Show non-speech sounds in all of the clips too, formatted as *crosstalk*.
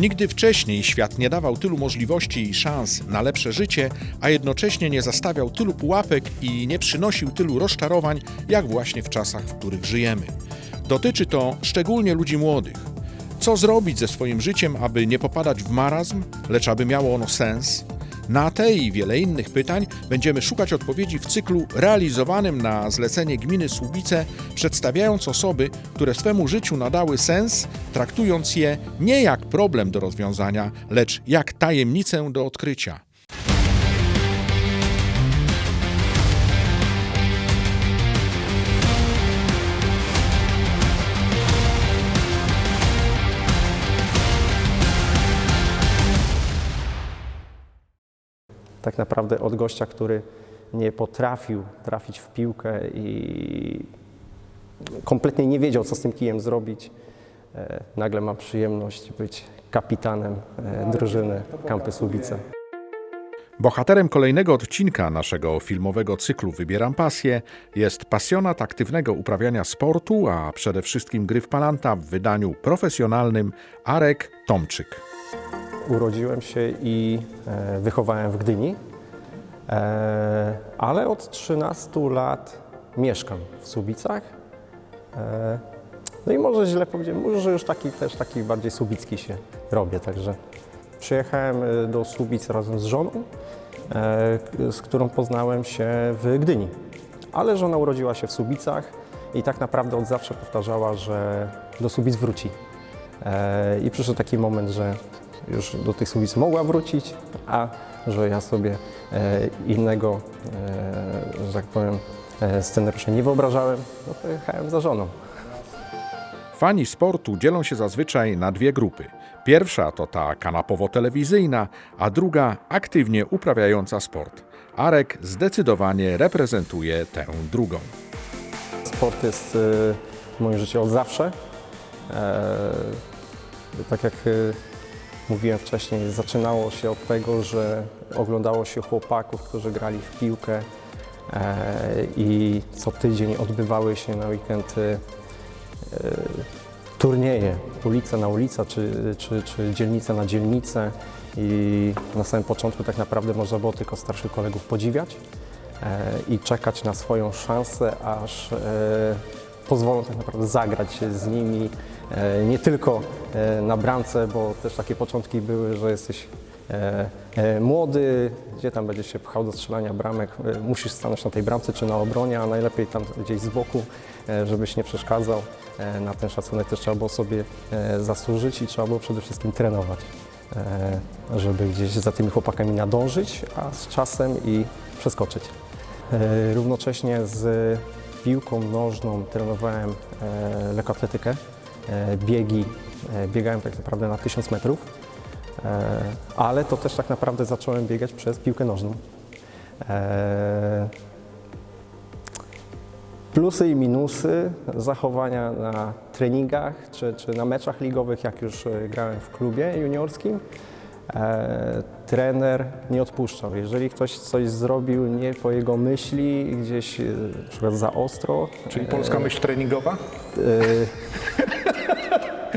Nigdy wcześniej świat nie dawał tylu możliwości i szans na lepsze życie, a jednocześnie nie zastawiał tylu pułapek i nie przynosił tylu rozczarowań, jak właśnie w czasach, w których żyjemy. Dotyczy to szczególnie ludzi młodych. Co zrobić ze swoim życiem, aby nie popadać w marazm, lecz aby miało ono sens? Na te i wiele innych pytań będziemy szukać odpowiedzi w cyklu realizowanym na zlecenie gminy Słubice, przedstawiając osoby, które swemu życiu nadały sens, traktując je nie jak problem do rozwiązania, lecz jak tajemnicę do odkrycia. Tak naprawdę od gościa, który nie potrafił trafić w piłkę i kompletnie nie wiedział, co z tym kijem zrobić, e, nagle ma przyjemność być kapitanem e, drużyny Kampy Słubice. Bohaterem kolejnego odcinka naszego filmowego cyklu Wybieram pasję jest pasjonat aktywnego uprawiania sportu, a przede wszystkim gry w palanta w wydaniu profesjonalnym Arek Tomczyk. Urodziłem się i e, wychowałem w Gdyni, e, ale od 13 lat mieszkam w Słubicach. E, no i może źle powiedziałem, może już taki też taki bardziej słubicki się robię, także przyjechałem do Słubic razem z żoną, z którą poznałem się w Gdyni. Ale żona urodziła się w Słubicach i tak naprawdę od zawsze powtarzała, że do Słubic wróci. I przyszedł taki moment, że już do tych Słubic mogła wrócić, a że ja sobie e, innego, e, że tak powiem, e, scenariusza nie wyobrażałem, no to jechałem za żoną. Fani sportu dzielą się zazwyczaj na dwie grupy. Pierwsza to ta kanapowo-telewizyjna, a druga aktywnie uprawiająca sport. Arek zdecydowanie reprezentuje tę drugą. Sport jest w moim życiu od zawsze. Tak jak mówiłem wcześniej, zaczynało się od tego, że oglądało się chłopaków, którzy grali w piłkę e, i co tydzień odbywały się na weekend e, turnieje, ulica na ulicę, czy, czy, czy dzielnica na dzielnicę. I na samym początku tak naprawdę można było tylko starszych kolegów podziwiać e, i czekać na swoją szansę, aż pozwolą tak naprawdę zagrać z nimi nie tylko e, na bramce, bo też takie początki były, że jesteś e, e, młody, gdzie tam będziesz się pchał do strzelania bramek, e, musisz stanąć na tej bramce czy na obronie, a najlepiej tam gdzieś z boku, e, żebyś nie przeszkadzał. E, Na ten szacunek też trzeba było sobie e, zasłużyć i trzeba było przede wszystkim trenować, e, żeby gdzieś za tymi chłopakami nadążyć, a z czasem i przeskoczyć. E, Równocześnie z piłką nożną trenowałem e, lekkoatletykę, e, biegi, e, biegałem tak naprawdę na 1000 metrów, e, ale to też tak naprawdę zacząłem biegać przez piłkę nożną. E, Plusy i minusy zachowania na treningach czy, czy na meczach ligowych, jak już e, grałem w klubie juniorskim. E, trener nie odpuszczał. Jeżeli ktoś coś zrobił nie po jego myśli, gdzieś e, na przykład za ostro, Czyli polska myśl treningowa?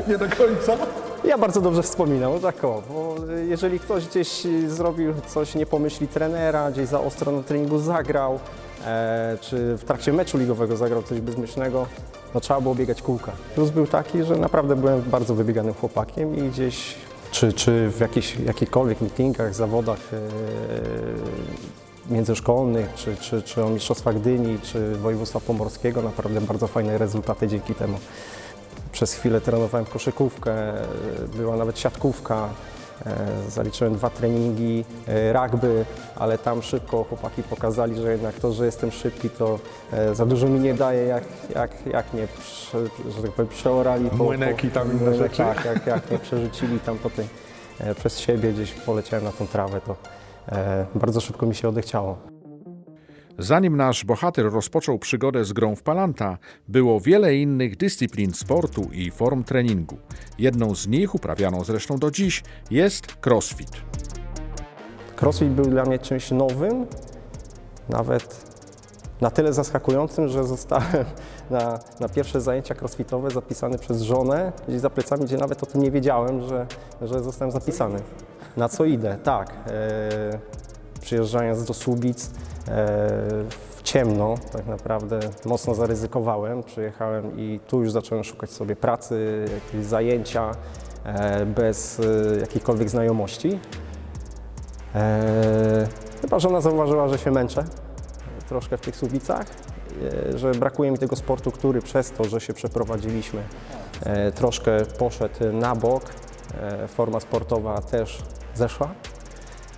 *laughs* Nie do końca. Ja bardzo dobrze wspominam, tak o, bo jeżeli ktoś gdzieś zrobił coś nie po myśli trenera, gdzieś za ostro na treningu zagrał, e, czy w trakcie meczu ligowego zagrał coś bezmyślnego, no trzeba było biegać kółka. Plus był taki, że naprawdę byłem bardzo wybieganym chłopakiem i gdzieś, czy, czy w jakichś, jakichkolwiek meetingach, zawodach e, międzyszkolnych, czy, czy, czy o Mistrzostwach Gdyni, czy województwa pomorskiego, naprawdę bardzo fajne rezultaty dzięki temu. Przez chwilę trenowałem koszykówkę, była nawet siatkówka. e, Zaliczyłem dwa treningi e, rugby, ale tam szybko chłopaki pokazali, że jednak to, że jestem szybki, to e, za dużo mi nie daje, jak, jak, jak mnie, że tak powiem, przeorali. po- Młyneki po- tam inne młynek, rzeczy. Tak, jak, jak mnie przerzucili tam po tej, przez siebie, gdzieś poleciałem na tą trawę, to bardzo szybko mi się odechciało. Zanim nasz bohater rozpoczął przygodę z grą w palanta, było wiele innych dyscyplin sportu i form treningu. Jedną z nich, uprawianą zresztą do dziś, jest crossfit. Crossfit był dla mnie czymś nowym, nawet na tyle zaskakującym, że zostałem *laughs* na, na pierwsze zajęcia crossfitowe zapisany przez żonę gdzieś za plecami, gdzie nawet o tym nie wiedziałem, że, że zostałem zapisany. Na co idę? Tak. E, przyjeżdżając do Słubic w ciemno, tak naprawdę mocno zaryzykowałem. Przyjechałem i tu już zacząłem szukać sobie pracy, jakieś zajęcia e, bez e, jakichkolwiek znajomości. E, chyba żona zauważyła, że się męczę troszkę w tych Słubicach, e, że brakuje mi tego sportu, który przez to, że się przeprowadziliśmy, e, troszkę poszedł na bok. E, Forma sportowa też zeszła.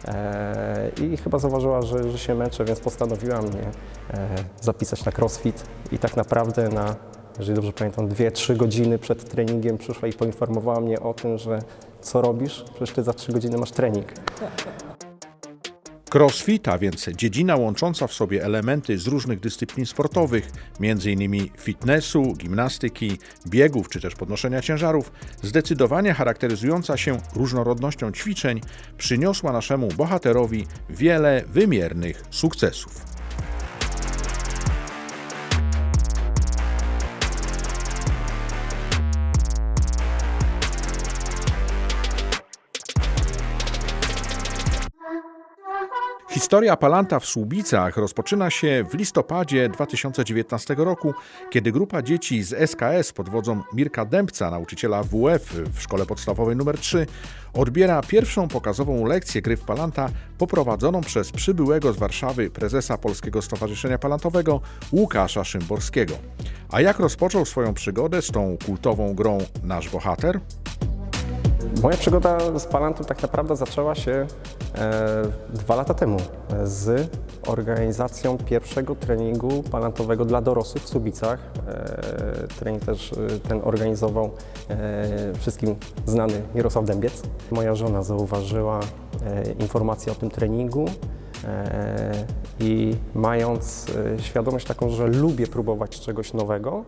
E, I chyba zauważyła, że, że się męczę, więc postanowiła mnie e, zapisać na crossfit. I tak naprawdę na, jeżeli dobrze pamiętam, 2-3 godziny przed treningiem przyszła i poinformowała mnie o tym, że co robisz? Przecież ty za 3 godziny masz trening. Crossfit, a więc dziedzina łącząca w sobie elementy z różnych dyscyplin sportowych, m.in. fitnessu, gimnastyki, biegów czy też podnoszenia ciężarów, zdecydowanie charakteryzująca się różnorodnością ćwiczeń, przyniosła naszemu bohaterowi wiele wymiernych sukcesów. Historia Palanta w Słubicach rozpoczyna się w listopadzie 2019 roku, kiedy grupa dzieci z SKS pod wodzą Mirka Dębca, nauczyciela WF w szkole podstawowej nr 3, odbiera pierwszą pokazową lekcję gry w Palanta poprowadzoną przez przybyłego z Warszawy prezesa Polskiego Stowarzyszenia Palantowego Łukasza Szymborskiego. A jak rozpoczął swoją przygodę z tą kultową grą nasz bohater? Moja przygoda z Palantu tak naprawdę zaczęła się e, dwa lata temu e, z organizacją pierwszego treningu palantowego dla dorosłych w Słubicach. E, trening też e, ten organizował e, wszystkim znany Mirosław Dębiec. Moja żona zauważyła e, informację o tym treningu e, i mając e, świadomość taką, że lubię próbować czegoś nowego,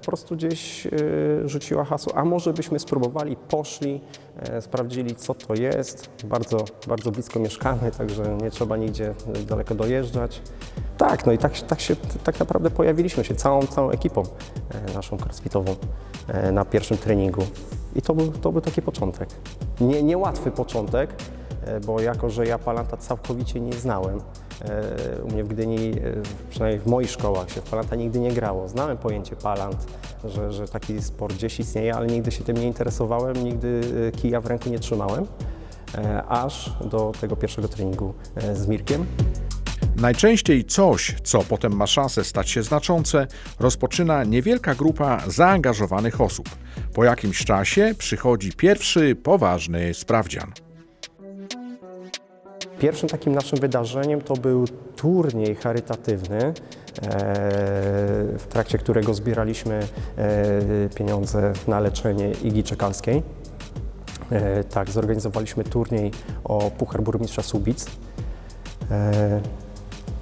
po prostu gdzieś e, rzuciła hasło, a może byśmy spróbowali, poszli, e, sprawdzili co to jest. Bardzo, bardzo blisko mieszkamy, także nie trzeba nigdzie daleko dojeżdżać. Tak, no i tak, tak się tak naprawdę pojawiliśmy się całą, całą ekipą e, naszą crossfitową e, na pierwszym treningu. I to był, to był taki początek. Nie, niełatwy początek, e, bo jako, że ja Palanta całkowicie nie znałem, e, u mnie w Gdyni, e, przynajmniej w moich szkołach się w Palanta nigdy nie grało. Znałem pojęcie Palant, że, że taki sport gdzieś istnieje, ale nigdy się tym nie interesowałem, nigdy e, kija w ręku nie trzymałem, e, aż do tego pierwszego treningu e, z Mirkiem. Najczęściej coś, co potem ma szansę stać się znaczące, rozpoczyna niewielka grupa zaangażowanych osób. Po jakimś czasie przychodzi pierwszy poważny sprawdzian. Pierwszym takim naszym wydarzeniem to był turniej charytatywny, e, w trakcie którego zbieraliśmy e, pieniądze na leczenie Igi Czekalskiej. E, Tak, zorganizowaliśmy turniej o Puchar Burmistrza Słubic.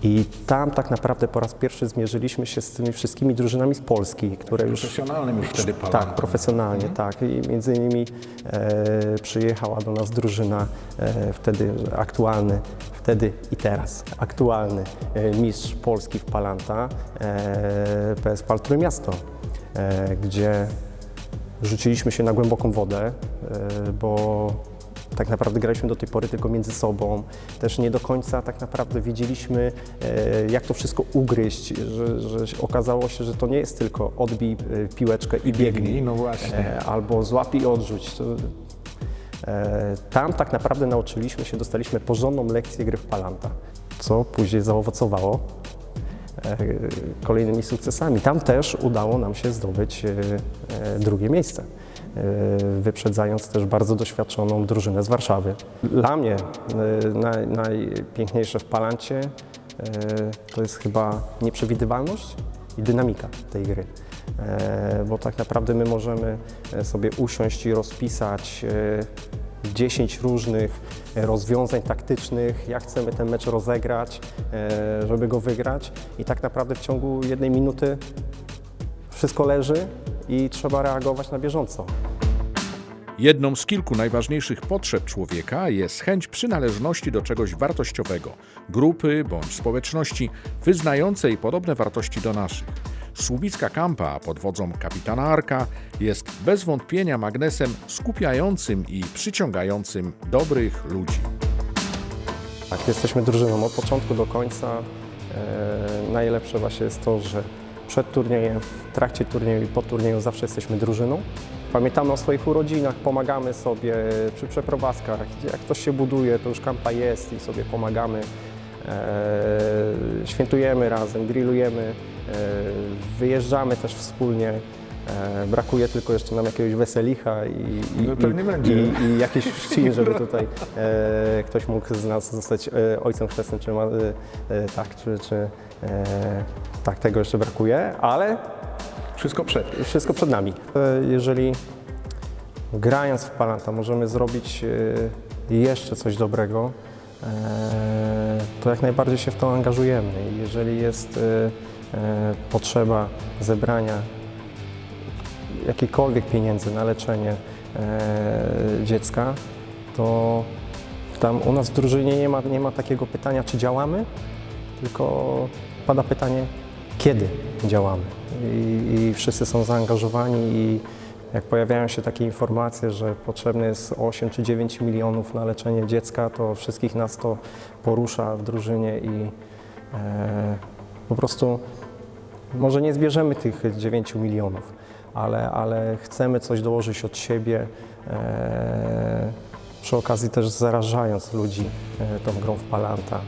I tam tak naprawdę po raz pierwszy zmierzyliśmy się z tymi wszystkimi drużynami z Polski, które już Profesjonalnym już wtedy Palantu. tak, profesjonalnie, tak. I między innymi e, przyjechała do nas drużyna e, wtedy aktualny, wtedy i teraz aktualny e, mistrz Polski w Palanta, e, PS Pal Trójmiasto, e, gdzie rzuciliśmy się na głęboką wodę, e, bo tak naprawdę graliśmy do tej pory tylko między sobą. Też nie do końca tak naprawdę wiedzieliśmy, e, jak to wszystko ugryźć, że, że okazało się, że to nie jest tylko odbij e, piłeczkę i biegnij, No właśnie. e, albo złap i odrzuć. Tam tak naprawdę nauczyliśmy się, dostaliśmy porządną lekcję gry w Palanta, co później zaowocowało kolejnymi sukcesami. Tam też udało nam się zdobyć drugie miejsce, wyprzedzając też bardzo doświadczoną drużynę z Warszawy. Dla mnie e, naj, najpiękniejsze w Palancie e, to jest chyba nieprzewidywalność i dynamika tej gry. E, Bo tak naprawdę my możemy e, sobie usiąść i rozpisać e, 10 różnych e, rozwiązań taktycznych, jak chcemy ten mecz rozegrać, e, żeby go wygrać. I tak naprawdę w ciągu jednej minuty wszystko leży i trzeba reagować na bieżąco. Jedną z kilku najważniejszych potrzeb człowieka jest chęć przynależności do czegoś wartościowego, grupy bądź społeczności wyznającej podobne wartości do naszych. Słubicka Kampa pod wodzą kapitana Arka jest bez wątpienia magnesem skupiającym i przyciągającym dobrych ludzi. Tak, jesteśmy drużyną od początku do końca. E, najlepsze właśnie jest to, że przed turniejem, w trakcie turnieju i po turnieju zawsze jesteśmy drużyną. Pamiętamy o swoich urodzinach, pomagamy sobie przy przeprowadzkach. Jak ktoś się buduje, to już kampa jest i sobie pomagamy. E, świętujemy razem, grillujemy, e, wyjeżdżamy też wspólnie. E, brakuje tylko jeszcze nam jakiegoś weselicha i, i, No i, i, jakiś chrzcin, żeby *laughs* tutaj e, ktoś mógł z nas zostać e, ojcem chrzestnym, czy ma, e, e, tak, czy, czy e, tak, tego jeszcze brakuje, ale Wszystko przed. wszystko przed nami. E, Jeżeli grając w Palanta możemy zrobić e, jeszcze coś dobrego, e, to jak najbardziej się w to angażujemy. I Jeżeli jest e, e, potrzeba zebrania jakichkolwiek pieniędzy na leczenie e, dziecka, to tam u nas w drużynie nie ma, nie ma takiego pytania, czy działamy, tylko pada pytanie, kiedy działamy. I, I wszyscy są zaangażowani i jak pojawiają się takie informacje, że potrzebne jest 8 czy 9 milionów na leczenie dziecka, to wszystkich nas to porusza w drużynie i e, po prostu może nie zbierzemy tych 9 milionów, ale, ale chcemy coś dołożyć od siebie, e, przy okazji też zarażając ludzi e, tą grą w Palanta,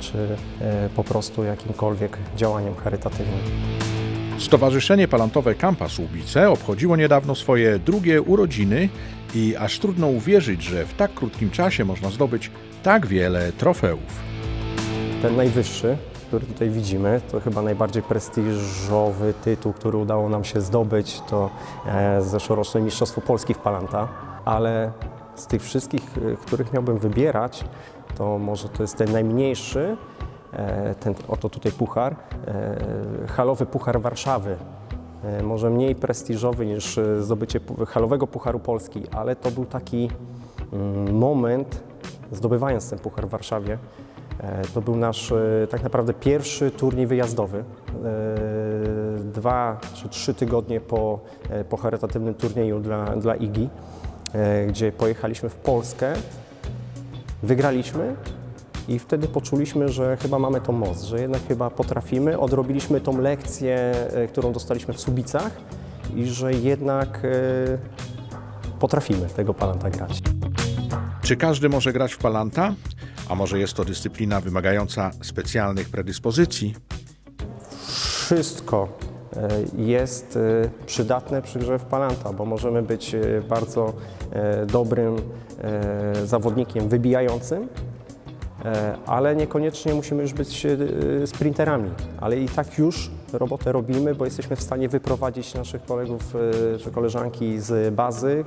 czy e, po prostu jakimkolwiek działaniem charytatywnym. Stowarzyszenie Palantowe Kampa Słubice obchodziło niedawno swoje drugie urodziny i aż trudno uwierzyć, że w tak krótkim czasie można zdobyć tak wiele trofeów. Ten najwyższy, który tutaj widzimy, to chyba najbardziej prestiżowy tytuł, który udało nam się zdobyć, to e, zeszłoroczne Mistrzostwo Polski w Palanta, ale z tych wszystkich, e, których miałbym wybierać, to może to jest ten najmniejszy, e, ten oto tutaj puchar, e, halowy puchar Warszawy. E, Może mniej prestiżowy niż zdobycie halowego pucharu Polski, ale to był taki mm, moment, zdobywając ten puchar w Warszawie, To był nasz tak naprawdę pierwszy turniej wyjazdowy. Dwa czy trzy tygodnie po, po charytatywnym turnieju dla, dla IGI, gdzie pojechaliśmy w Polskę, wygraliśmy i wtedy poczuliśmy, że chyba mamy tą moc, że jednak chyba potrafimy. Odrobiliśmy tą lekcję, e, którą dostaliśmy w Subicach i że jednak e, potrafimy tego palanta grać. Czy każdy może grać w Palanta? A może jest to dyscyplina wymagająca specjalnych predyspozycji? wszystko jest e, przydatne przy grze w Palanta, bo możemy być e, bardzo e, dobrym e, zawodnikiem wybijającym, e, ale niekoniecznie musimy już być e, sprinterami, ale i tak już robotę robimy, bo jesteśmy w stanie wyprowadzić naszych kolegów e, czy koleżanki z bazy,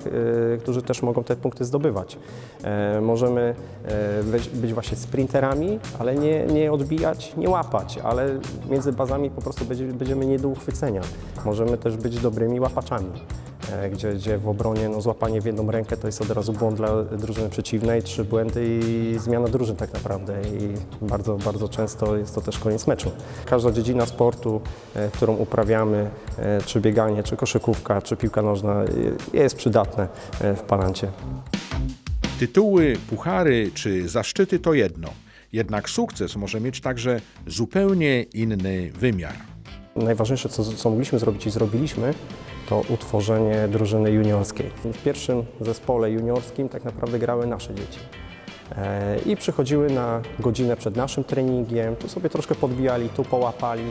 e, którzy też mogą te punkty zdobywać. E, Możemy e, być, właśnie sprinterami, ale nie, nie odbijać, nie łapać, ale między bazami po prostu będzie, będziemy nie do uchwycenia. Możemy też być dobrymi łapaczami e, gdzie, gdzie w obronie no, złapanie w jedną rękę to jest od razu błąd dla drużyny przeciwnej, trzy błędy i zmiana drużyn tak naprawdę i bardzo, bardzo często jest to też koniec meczu. Każda dziedzina sportu, e, którą uprawiamy, e, czy bieganie, czy koszykówka, czy piłka nożna e, jest przydatne e, w palancie. Tytuły, puchary czy zaszczyty to jedno. Jednak sukces może mieć także zupełnie inny wymiar. Najważniejsze, co, co mogliśmy zrobić i zrobiliśmy, to utworzenie drużyny juniorskiej. W pierwszym zespole juniorskim tak naprawdę grały nasze dzieci. E, I przychodziły na godzinę przed naszym treningiem, tu sobie troszkę podbijali, tu połapali,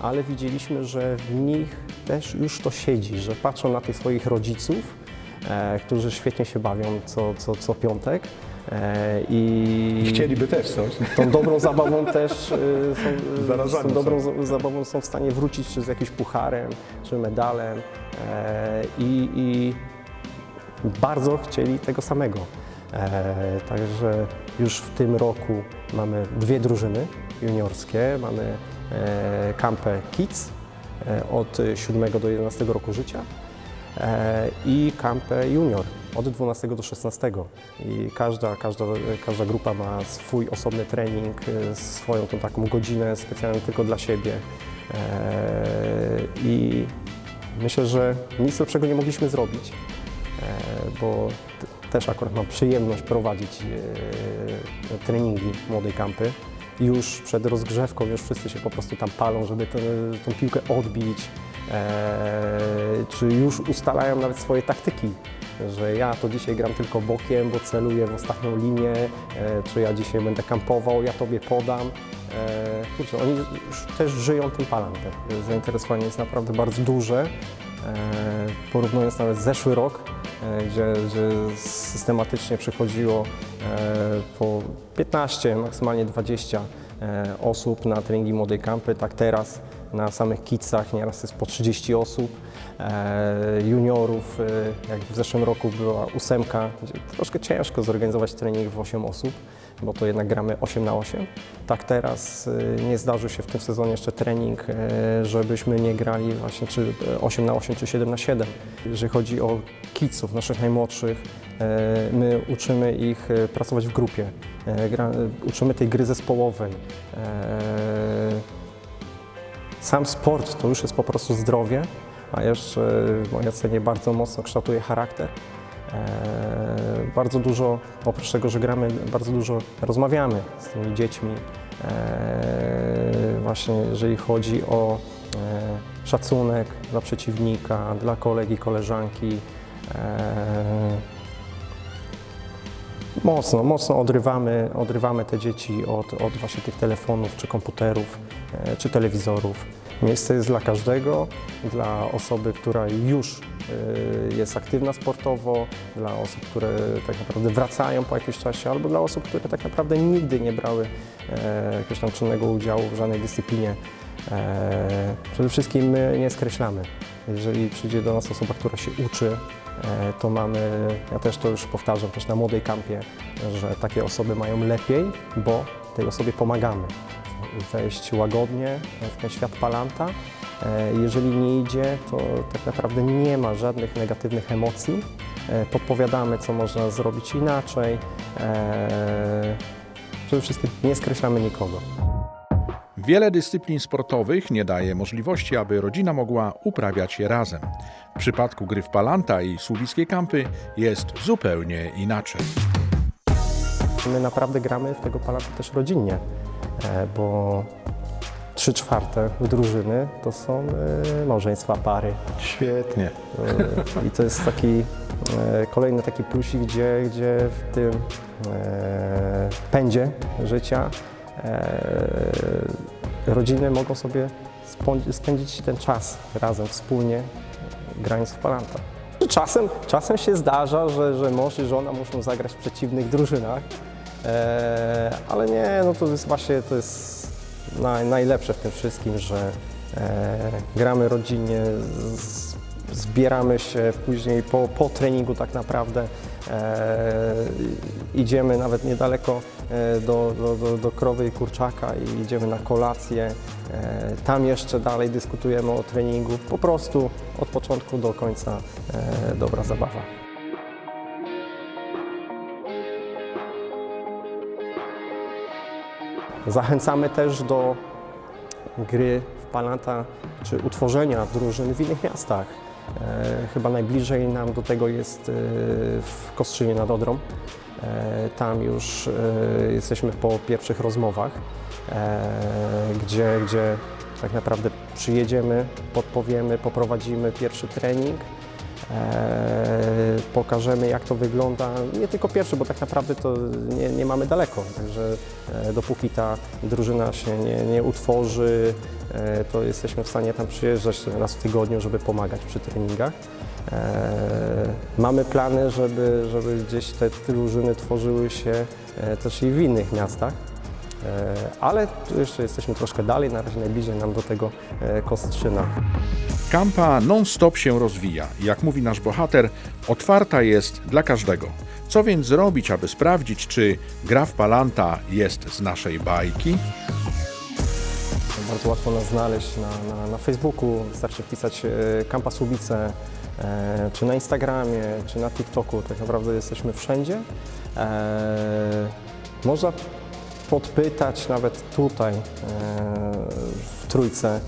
ale widzieliśmy, że w nich też już to siedzi, że patrzą na tych swoich rodziców, e, którzy świetnie się bawią co, co, co piątek. E, I Chcieliby też coś. tą dobrą zabawą też y, są, Zarażani z tą są. dobrą za- zabawą są w stanie wrócić czy z jakimś pucharem, czy medalem e, i, i bardzo chcieli tego samego. E, także już w tym roku mamy dwie drużyny juniorskie, mamy e, kampę Kids e, od 7 do 11 roku życia e, i kampę junior od 12 do 16 i każda, każda, każda grupa ma swój osobny trening, e, swoją tą taką godzinę specjalną tylko dla siebie. E, I myślę, że nic lepszego nie mogliśmy zrobić, e, bo też akurat mam przyjemność prowadzić e, treningi młodej kampy. Już przed rozgrzewką już wszyscy się po prostu tam palą, żeby tę piłkę odbić, czy już ustalają nawet swoje taktyki, że ja to dzisiaj gram tylko bokiem, bo celuję w ostatnią linię, e, czy ja dzisiaj będę kampował, ja tobie podam. E, kurczę, oni też żyją tym palantem. Zainteresowanie jest naprawdę bardzo duże. Porównując nawet zeszły rok, gdzie, gdzie systematycznie przychodziło po 15, maksymalnie 20 e, osób na treningi młodej kampy, tak teraz na samych kidsach nieraz jest po 30 osób, e, juniorów, e, jak w zeszłym roku była ósemka, troszkę ciężko zorganizować trening w 8 osób, bo to jednak gramy 8 na 8. Tak teraz e, nie zdarzył się w tym sezonie jeszcze trening, żebyśmy nie grali właśnie czy 8 na 8 czy 7 na 7. Jeżeli chodzi o kidsów, naszych najmłodszych, my uczymy ich pracować w grupie, uczymy tej gry zespołowej. Sam sport to już jest po prostu zdrowie, a jeszcze w mojej ocenie bardzo mocno kształtuje charakter. Eee, bardzo dużo, oprócz tego, że gramy, bardzo dużo rozmawiamy z tymi dziećmi. Eee, właśnie jeżeli chodzi o e, szacunek dla przeciwnika, dla kolegi, koleżanki. Mocno, mocno odrywamy, odrywamy te dzieci od, od właśnie tych telefonów, czy komputerów, e, czy telewizorów. Miejsce jest dla każdego, dla osoby, która już e, jest aktywna sportowo, dla osób, które tak naprawdę wracają po jakimś czasie, albo dla osób, które tak naprawdę nigdy nie brały e, jakiegoś tam czynnego udziału w żadnej dyscyplinie. Przede wszystkim my nie skreślamy. Jeżeli przyjdzie do nas osoba, która się uczy, to mamy, ja też to już powtarzam też na młodej kampie, że takie osoby mają lepiej, bo tej osobie pomagamy. Wejść łagodnie w ten świat palanta. E, Jeżeli nie idzie, to tak naprawdę nie ma żadnych negatywnych emocji. E, Podpowiadamy, co można zrobić inaczej. E, Przede wszystkim nie skreślamy nikogo. Wiele dyscyplin sportowych nie daje możliwości, aby rodzina mogła uprawiać je razem. W przypadku gry w Palanta i Słubickiej Kampy jest zupełnie inaczej. My naprawdę gramy w tego palanta też rodzinnie, e, bo trzy czwarte drużyny to są e, małżeństwa, pary. Świetnie. E, I to jest taki kolejny taki plusik, gdzie, gdzie w tym pędzie życia rodziny mogą sobie spędzić ten czas razem, wspólnie, grając w palanta. Czasem, czasem się zdarza, że, że mąż i żona muszą zagrać w przeciwnych drużynach, e, ale nie, no to jest właśnie to jest naj, najlepsze w tym wszystkim, że e, gramy rodzinnie, z, zbieramy się później po, po treningu tak naprawdę. E, idziemy nawet niedaleko e, do, do, do, do krowy i kurczaka i idziemy na kolację. E, tam jeszcze dalej dyskutujemy o treningu. Po prostu od początku do końca e, dobra zabawa. Zachęcamy też do gry w Palanta czy utworzenia drużyn w innych miastach. E, chyba najbliżej nam do tego jest e, w Kostrzynie nad Odrą. E, tam już jesteśmy po pierwszych rozmowach, gdzie, gdzie tak naprawdę przyjedziemy, podpowiemy, poprowadzimy pierwszy trening. E, pokażemy jak to wygląda. Nie tylko pierwszy, bo tak naprawdę to nie, nie mamy daleko. Także e, dopóki ta drużyna się nie, nie utworzy, e, to jesteśmy w stanie tam przyjeżdżać raz w tygodniu, żeby pomagać przy treningach. Mamy plany, żeby, żeby gdzieś te drużyny tworzyły się też i w innych miastach. Ale jeszcze jesteśmy troszkę dalej, na razie najbliżej nam do tego Kostrzyna. Kampa non-stop się rozwija. Jak mówi nasz bohater, otwarta jest dla każdego. Co więc zrobić, aby sprawdzić, czy gra w Palanta jest z naszej bajki? Bardzo łatwo nas znaleźć na, na, na Facebooku, wystarczy wpisać e, Kampa Słubice, e, czy na Instagramie, czy na TikToku. Tak naprawdę jesteśmy wszędzie. E, Można podpytać nawet tutaj w Trójce,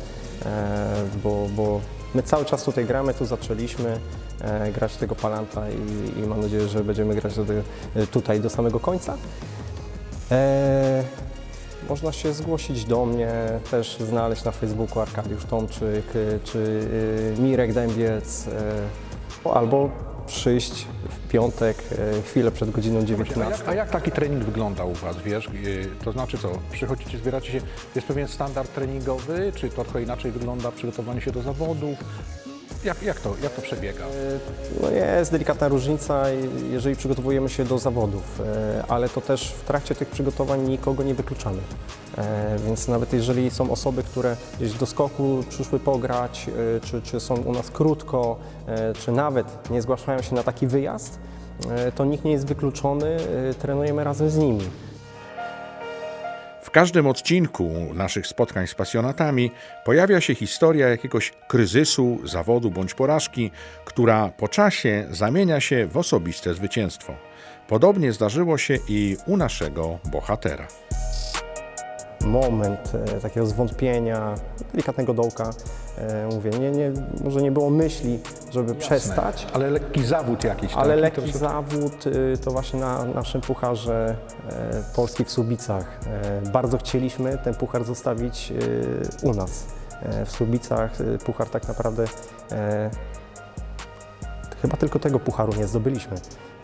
bo, bo my cały czas tutaj gramy, tu zaczęliśmy e, grać tego Palanta i, i mam nadzieję, że będziemy grać do, tego- tutaj do samego końca. E, można się zgłosić do mnie, też znaleźć na Facebooku Arkadiusz Tomczyk e, czy e, Mirek Dębiec e, albo przyjść w piątek, e, chwilę przed godziną A 19. jak, a jak taki trening wygląda u Was, wiesz? To znaczy co, przychodzicie, zbieracie się, jest pewien standard treningowy, czy to trochę inaczej wygląda przygotowanie się do zawodów? Jak, jak, to, jak to przebiega? No jest delikatna różnica, jeżeli przygotowujemy się do zawodów, e, ale to też w trakcie tych przygotowań nikogo nie wykluczamy. E, Więc nawet jeżeli są osoby, które gdzieś do skoku przyszły pograć, e, czy, czy są u nas krótko, czy nawet nie zgłaszają się na taki wyjazd, to nikt nie jest wykluczony, trenujemy razem z nimi. W każdym odcinku naszych spotkań z pasjonatami pojawia się historia jakiegoś kryzysu, zawodu bądź porażki, która po czasie zamienia się w osobiste zwycięstwo. Podobnie zdarzyło się i u naszego bohatera. Moment e, takiego zwątpienia, delikatnego dołka. E, Mówię, nie, nie, może nie było myśli, żeby przestać, Ale lekki zawód jakiś, ale taki, lekki to- zawód y, to właśnie na naszym pucharze e, Polski w Słubicach. Bardzo chcieliśmy ten puchar zostawić u nas. W Słubicach puchar tak naprawdę chyba tylko tego pucharu nie zdobyliśmy.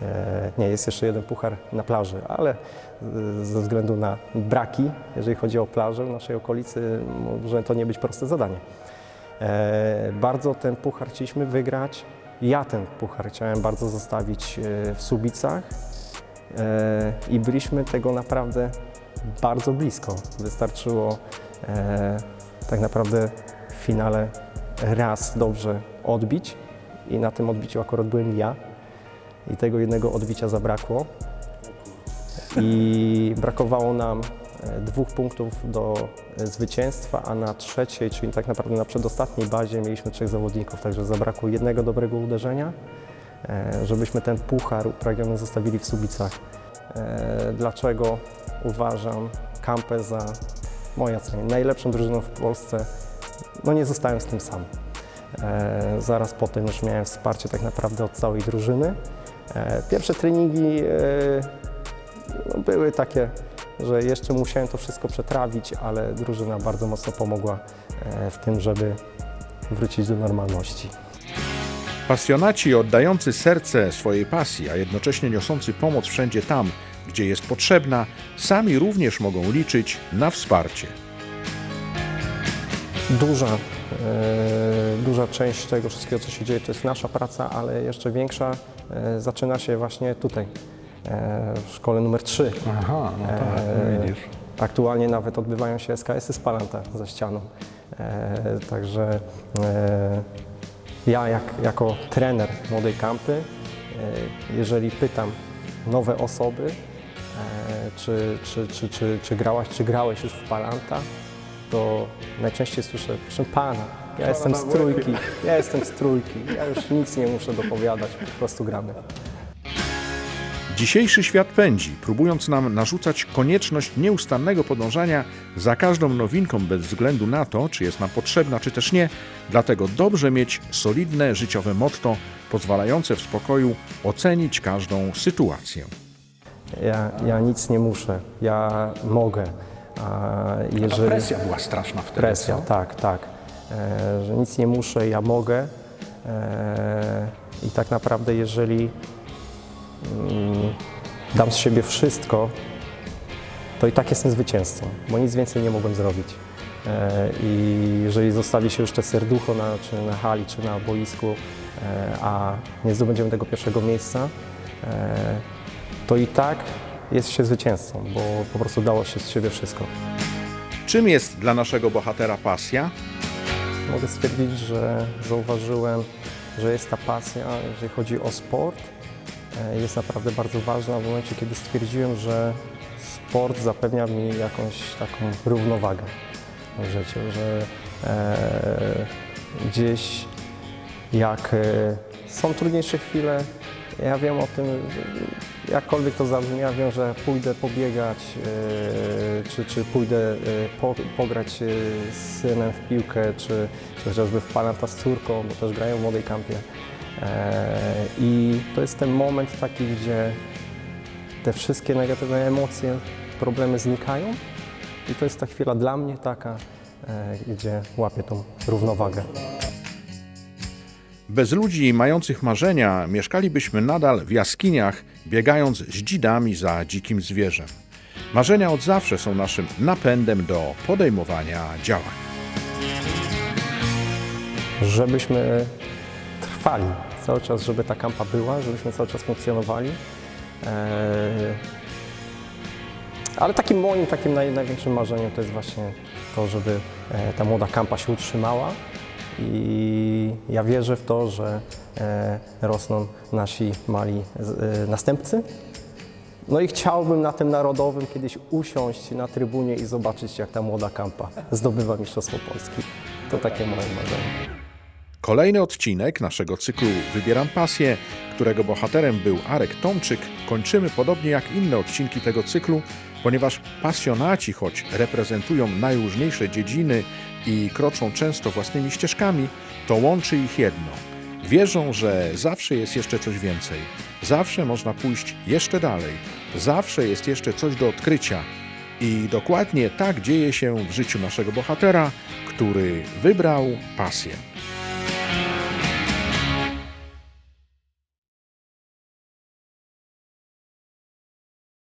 E, Nie, jest jeszcze jeden puchar na plaży, ale y, ze względu na braki, jeżeli chodzi o plażę w naszej okolicy, może to nie być proste zadanie. E, Bardzo ten puchar chcieliśmy wygrać. Ja ten puchar chciałem bardzo zostawić e, w Subicach e, i byliśmy tego naprawdę bardzo blisko. Wystarczyło e, tak naprawdę w finale raz dobrze odbić i na tym odbiciu akurat byłem ja i tego jednego odbicia zabrakło i brakowało nam e, dwóch punktów do e, zwycięstwa, a na trzeciej, czyli tak naprawdę na przedostatniej bazie mieliśmy trzech zawodników, także zabrakło jednego dobrego uderzenia, e, żebyśmy ten puchar upragniony zostawili w Subicach. Dlaczego uważam Kampę za, moja ocenie, najlepszą drużyną w Polsce? No nie zostałem z tym sam. Zaraz po tym już miałem wsparcie tak naprawdę od całej drużyny. E, Pierwsze treningi e, no, były takie, że jeszcze musiałem to wszystko przetrawić, ale drużyna bardzo mocno pomogła e, w tym, żeby wrócić do normalności. Pasjonaci oddający serce swojej pasji, a jednocześnie niosący pomoc wszędzie tam, gdzie jest potrzebna, sami również mogą liczyć na wsparcie. Duża, duża część tego wszystkiego, co się dzieje, to jest nasza praca, ale jeszcze większa e, zaczyna się właśnie tutaj, e, w szkole numer 3. Aha, no tak, E, no widzisz. Aktualnie nawet odbywają się SKS-y z Palanta za ścianą. E, także e, ja jak, jako trener młodej kampy, e, jeżeli pytam nowe osoby, e, czy, czy, czy, czy, czy grałaś, czy grałeś już w Palanta, to najczęściej słyszę, proszę pana, ja jestem z trójki, ja jestem z trójki, ja już nic nie muszę dopowiadać, po prostu gramy. Dzisiejszy świat pędzi, próbując nam narzucać konieczność nieustannego podążania za każdą nowinką bez względu na to, czy jest nam potrzebna, czy też nie. Dlatego dobrze mieć solidne życiowe motto, pozwalające w spokoju ocenić każdą sytuację. Ja, ja nic nie muszę, ja mogę. Jeżeli... presja była straszna wtedy, Presja, co? tak, tak. E, że nic nie muszę, ja mogę. E, I tak naprawdę, jeżeli mm, dam z siebie wszystko, to i tak jestem zwycięzcą, bo nic więcej nie mogłem zrobić. E, I jeżeli zostawi się jeszcze serducho na, czy na hali, czy na boisku, a nie zdobędziemy tego pierwszego miejsca, to i tak jest się zwycięzcą, bo po prostu dało się z siebie wszystko. Czym jest dla naszego bohatera pasja? Mogę stwierdzić, że zauważyłem, że jest ta pasja, jeżeli chodzi o sport, e, jest naprawdę bardzo ważna w momencie, kiedy stwierdziłem, że sport zapewnia mi jakąś taką równowagę w życiu, że e, gdzieś jak e, są trudniejsze chwile. Ja wiem o tym, że jakkolwiek to zabrzmi, że pójdę pobiegać, e, czy, czy pójdę e, po, pograć e, z synem w piłkę, czy, czy chociażby w Panata z córką, bo też grają w młodej kampie. I to jest ten moment taki, gdzie te wszystkie negatywne emocje, problemy znikają i to jest ta chwila dla mnie taka, gdzie łapię tą równowagę. Bez ludzi mających marzenia mieszkalibyśmy nadal w jaskiniach, biegając z dzidami za dzikim zwierzem. Marzenia od zawsze są naszym napędem do podejmowania działań. żebyśmy trwali cały czas, żeby ta kampa była, żebyśmy cały czas funkcjonowali. Eee, Ale takim moim takim naj, największym marzeniem to jest właśnie to, żeby e, ta młoda kampa się utrzymała i ja wierzę w to, że e, rosną nasi mali e, następcy. No i chciałbym na tym narodowym kiedyś usiąść na trybunie i zobaczyć, jak ta młoda kampa zdobywa Mistrzostwo Polski. To takie moje marzenie. Kolejny odcinek naszego cyklu Wybieram pasję, którego bohaterem był Arek Tomczyk, kończymy podobnie jak inne odcinki tego cyklu, ponieważ pasjonaci, choć reprezentują najróżniejsze dziedziny i kroczą często własnymi ścieżkami, to łączy ich jedno. Wierzą, że zawsze jest jeszcze coś więcej, zawsze można pójść jeszcze dalej, zawsze jest jeszcze coś do odkrycia. I dokładnie tak dzieje się w życiu naszego bohatera, który wybrał pasję.